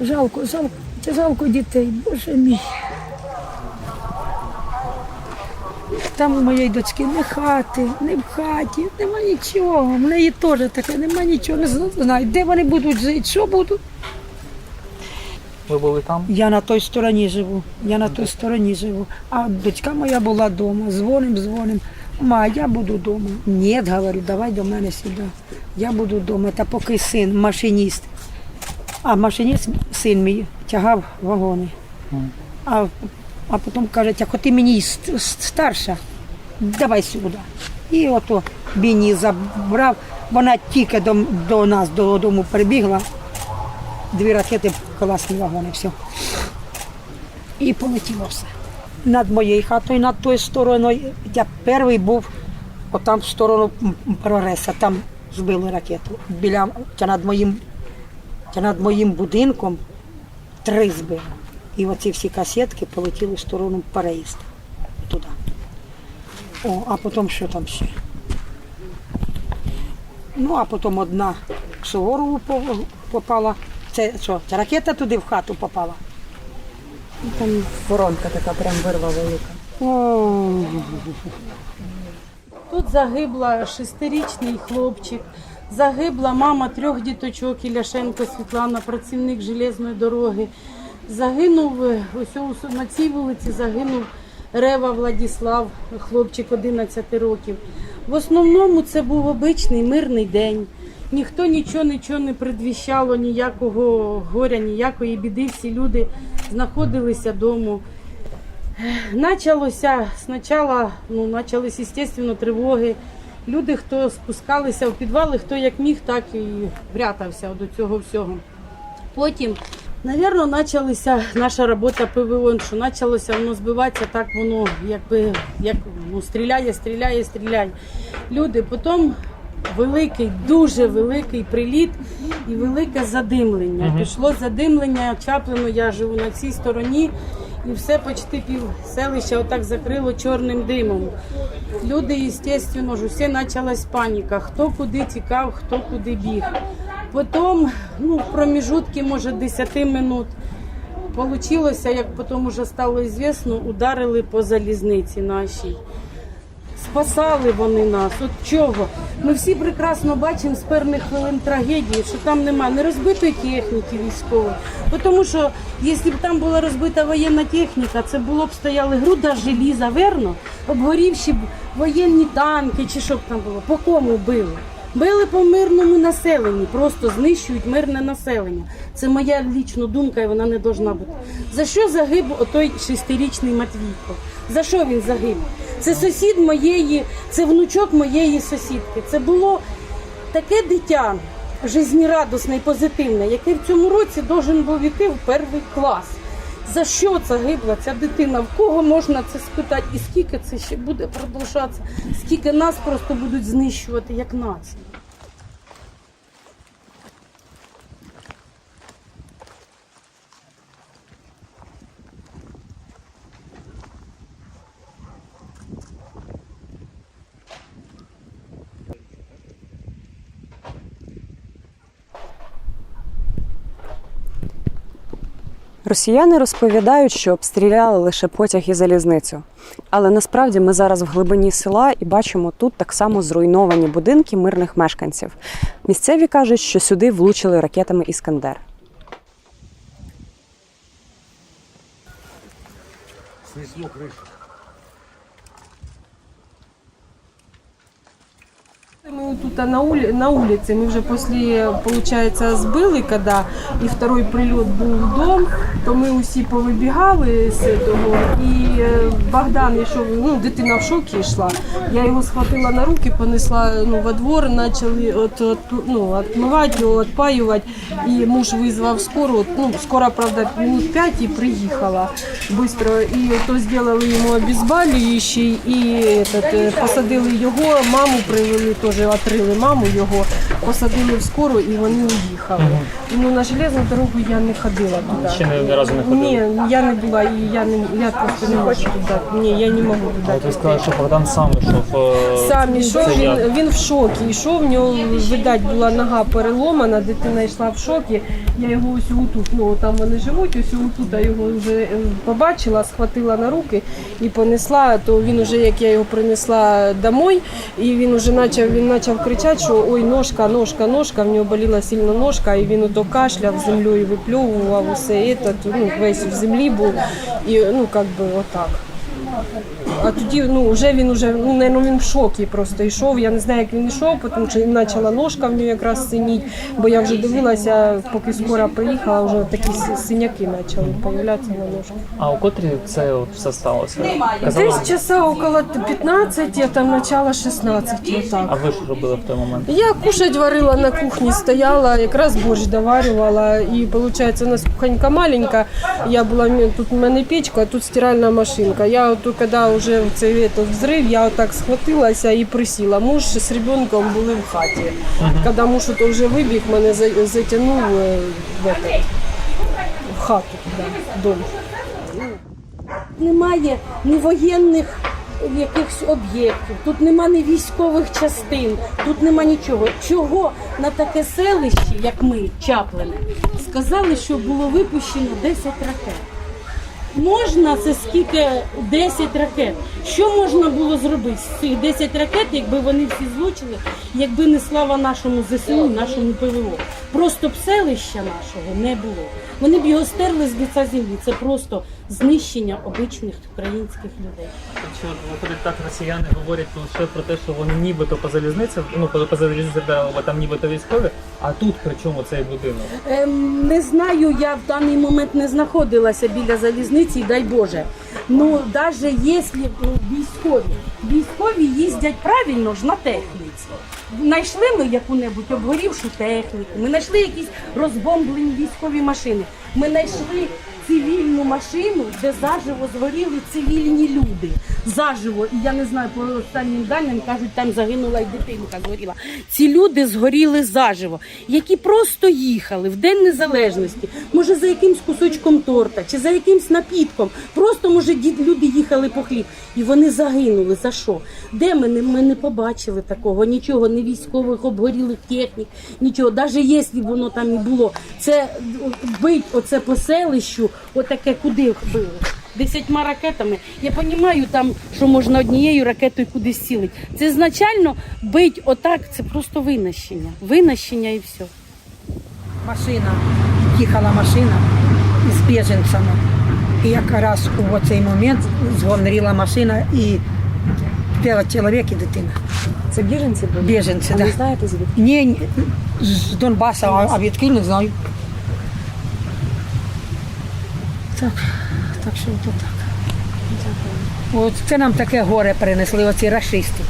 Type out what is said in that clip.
Жалко, жалко, жалко дітей, боже мій. Там у моєї дочки не хати, не в хаті, нема нічого. В неї теж таке, нема нічого, не знаю, де вони будуть жити, що будуть. Ви були там? Я на той стороні живу, я на той стороні живу. А дочка моя була вдома, дзвоним, дзвоним. Ма, я буду вдома. Ні, говорю, давай до мене сюди. Я буду вдома. Та поки син, машиніст. А машиніст, син мій, тягав вагони. А, а потім каже, тяко, ти мені ст- ст- старша, давай сюди. І ото Біні забрав, вона тільки до, до нас додому прибігла, дві ракети, класні вагони, все. І полетіло все. Над моєю хатою, над тою стороною. Я перший був отам в сторону прогреса, там збили ракету. Біля над моїм, та над моїм будинком три збили. І оці всі касетки полетіли в сторону переїзду. Туди. О, а потім що там ще? Ну, а потім одна в Суворову попала. Це що, ця ракета туди в хату попала. Там воронка така прям вирва велика. О, Тут загибла шестирічний хлопчик, загибла мама трьох діточок Іляшенко Світлана, працівник железної дороги. Загинув е, ось на цій вулиці загинув Рева Владіслав, хлопчик 11 років. В основному це був обичний мирний день. Ніхто нічого нічого не предвіщало, ніякого горя, ніякої біди. Всі люди знаходилися вдома. Началося спочатку, ну, почались, звісно, тривоги. Люди, хто спускалися в підвали, хто як міг, так і врятався до цього всього. Потім, мабуть, почалася наша робота ПВО, що почалося воно збиватися, так воно якби як ну, стріляє, стріляє, стріляє. Люди, потім великий, дуже великий приліт і велике задимлення. Пішло задимлення, чаплено, я живу на цій стороні. І все почти пів селища отак закрило чорним димом. Люди, звісно ж, усе почалась паніка. Хто куди тікав, хто куди біг. Потім, ну, в проміжутки, може, 10 минут. Получилося, як потім вже стало звісно, ударили по залізниці нашій. Спасали вони нас. От чого? Ми всі прекрасно бачимо з перших хвилин трагедії, що там немає не розбитої техніки військової. Тому що якщо б там була розбита воєнна техніка, це було б стояли груда желіза, верно? Обгорівші б воєнні танки чи що б там було. По кому били? Били по мирному населенню, просто знищують мирне населення. Це моя лічна думка, і вона не должна бути. За що загиб отой шестирічний Матвійко? За що він загиб? Це сусід моєї, це внучок моєї сусідки. Це було таке дитя жизнерадісне і позитивне, яке в цьому році должен був іти в перший клас. За що загибла ця дитина? В кого можна це спитати? І скільки це ще буде продовжатися? Скільки нас просто будуть знищувати як націю? Росіяни розповідають, що обстріляли лише потяг і залізницю. Але насправді ми зараз в глибині села і бачимо тут так само зруйновані будинки мирних мешканців. Місцеві кажуть, що сюди влучили ракетами Іскандер. Мы вот тут а, на, ули, на улице, мы уже после, получается, сбили, когда і второй прильот був в дом, то ми усі повибігали з того. І е, Богдан йшов, ну, дитина в шокі йшла. Я його схватила на руки, понесла ну, во двор, почали от, от, ну, отмивати його, відпаювати. І муж визвав скору. Ну, скоро, правда, минут п'ять і приїхала швидко. І то зробили йому обезболюючий, і этот, е, посадили його, маму привели теж вже отрили маму його, посадили в скору і вони уїхали. Ну на железну дорогу я не ходила туди. Ще ні, ні разу не ходили? Ні, я не була і я не я просто не можу туди. Ні, я не можу туди. от ви сказали, що Богдан сам йшов. е, Сам ішов, він, він в шокі. Ішов, в нього, видать, була нога переломана, дитина йшла в шокі. Я його ось отут, ну там вони живуть, ось отут я його вже е, побачила, схватила на руки і понесла. То він уже, як я його принесла домой, і він вже почав, він почав кричати, що ой, ножка, ножка, ножка, в нього боліла сильно ножка, і він ото кашляв землею, випльовував усе це, ну, весь в землі був. І ну, як би отак. А тоді ну, вже він уже, ну, наверно, він в шокі просто йшов. Я не знаю, як він йшов, тому що почала ножка в нього якраз синіть, бо я вже дивилася, поки скоро приїхала, вже такі синяки почали з'являтися на ножках. А у котрі це от все сталося? Казали, Десь часа около 15, а там начало 16, а ви що робили в той момент? Я кушать варила на кухні, стояла, якраз борщ доварювала. І виходить, у нас кухонька маленька. Я була тут у мене печка, а тут стиральна машинка. Я от коли вже в цей этот взрив, я отак схватилася і присіла. Муж з ребенком були в хаті. Коли муж то вже вибіг, мене затягнув е, в, этот, в хату туди, немає ні воєнних якихось об'єктів, тут нема ні військових частин, тут нема нічого. Чого на таке селище, як ми, Чаплине, сказали, що було випущено 10 ракет. Можна це скільки 10 ракет. Що можна було зробити з цих 10 ракет, якби вони всі злучили, якби не слава нашому ЗСУ, нашому ПВО. Просто б селища нашого не було. Вони б його стерли з лиця землі. Це просто знищення обичних українських людей. Що виходить так, росіяни говорять лише про те, що вони нібито по залізниці, ну по залізниці, бо там нібито військові, а тут при чому цей будинок? Ем, не знаю, я в даний момент не знаходилася біля залізниці, дай Боже. Ну, навіть якщо ну, військові, військові їздять правильно ж на техніці. Знайшли ми яку-небудь обгорівшу техніку, ми знайшли якісь розбомблені військові машини. Ми знайшли цивільну машину, де заживо згоріли цивільні люди. Заживо, і я не знаю, по останнім даним кажуть, там загинула і дитинка згоріла. Ці люди згоріли заживо, які просто їхали в День Незалежності, може за якимсь кусочком торта чи за якимсь напітком. Просто може люди їхали по хліб, і вони загинули. За що? Де ми не ми не побачили такого? Нічого, ні військових обгорілих технік, нічого. Навіть якщо воно там і було, це бить оце по селищу, отаке куди били. Десятьма ракетами. Я розумію, там, що можна однією ракетою кудись цілити. Це ізначально бить отак, це просто винищення. Винищення і все. Машина, їхала машина з біженцями. І якраз у цей момент згоріла машина і п'ять чоловік і дитина. Це біженці були? Біженці, А да. ви знаєте звідки? Ні, ні, з Донбаса, а а відкіль не знаю. Так, так що то так. От це нам таке горе принесли, оці расисти.